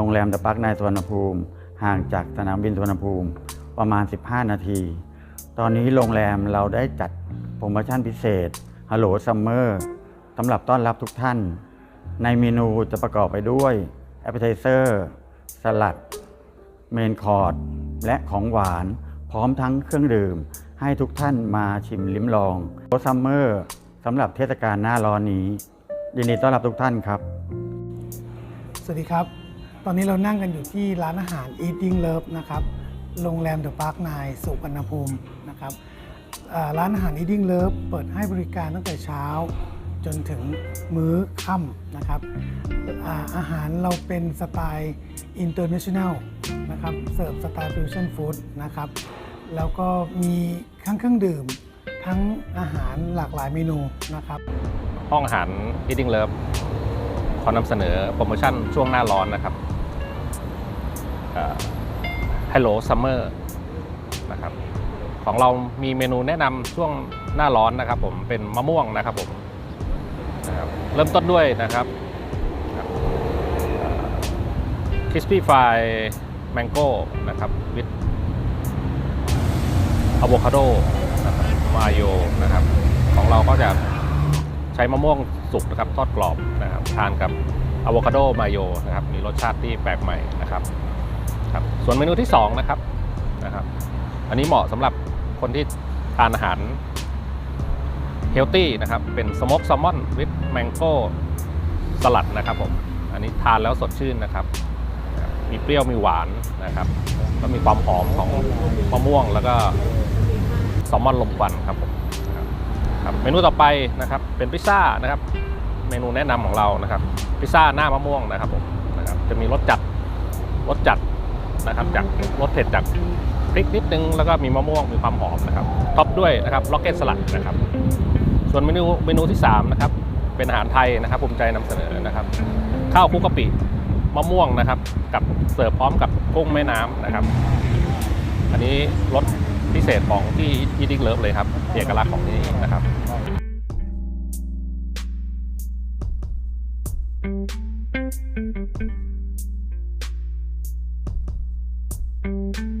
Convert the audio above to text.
โรงแรมเดอะปักในสุวรรณภูมิ ห่างจากสนามบินสุวรรณภูมิประมาณ 15 นาที ตอนนี้โรงแรมเราได้จัดโปรโมชั่นพิเศษฮัลโหลซัมเมอร์สำหรับต้อนรับทุกท่าน ในเมนูจะประกอบไปด้วยแอปเป i z เซอร์สลัด เมนคอร์ดและของหวาน พร้อมทั้งเครื่องดื่ม ให้ทุกท่านมาชิมลิ้มลองโรซัมเมอร์สำหรับเทศกาลหน้าร้อนนี้ ยินดีต้อนรับทุกท่านครับ สวัสดีครับ ตอนนี้เรานั่งกันอยู่ที่ร้านอาหาร Eating Love นะครับ โรงแรม The Park นายสุวรรณภูมินะครับร้านอาหาร Eating Love เปิดให้บริการตั้งแต่เช้า จนถึงมื้อค่ำนะครับอาอาหารเราเป็นสไตล์ International นะครับ เสิร์ฟสไตล์ Fusion Food นะครับ แล้วก็มีทั้งเครื่องดื่ม ทั้งอาหารหลากหลายเมนูนะครับ ห้องอาหาร Eating Love อนำเสนอโปรโมชั่นช่วงหน้าร้อนนะครับ Hello Summer นะครับของเรามีเมนูแนะนำช่วงหน้าร้อนนะครับ ผมเป็นมะม่วงนะครับผมนะครับเริ่มต้นด้วยนะครับคริสปี้ฟรายแมงโก้นะครับวิดอะโวคาโดนะครับมาโยนะครับ ของเราก็จะ ช้มะม่วงสุกนะครับทอดกรอบนะครับทานกับอะโวคาโดมาโยนะครับมีรสชาติที่แปลกใหม่นะครับครับส่วนเมนูที่2นะครับนะครับ อันนี้เหมาะสำหรับคนที่ทานอาหารเฮลตี้นะครับเป็นสโมกแซลมอนวิดแมงโก้สลัดนะครับผมอันนี้ทานแล้วสดชื่นนะครับ มีเปรี้ยวมีหวานนะครับก็มีความหอมของมะม่วงแล้วก็แซลมอนลมควันครับผม ครับเมนูต่อไปนะครับเป็นพิซซ่านะครับเมนูแนะนำของเรานะครับพิซซ่าหน้ามะม่วงนะครับผมนะครับจะมีรสจัดรสจัดนะครับจากรสเผ็ดจากพริกนิดนึงแล้วก็มีมะม่วงมีความหอมนะครับท็อปด้วยนะครับล็อกเก็ตสลัดนะครับ ส่วนเมนูเมนูที่3นะครับเป็นอาหารไทยนะครับภูมิใจนำเสนอนะครับ ข้าวคุกกะปิมะม่วงนะครับ กับเสิร์ฟพร้อมกับกุ้งแม่น้ำนะครับ อันนี้รส พิเศษของที่ที่ดิ๊กเลิฟเลยครับเอกลักษณ์ของที่นี่นะครับうん。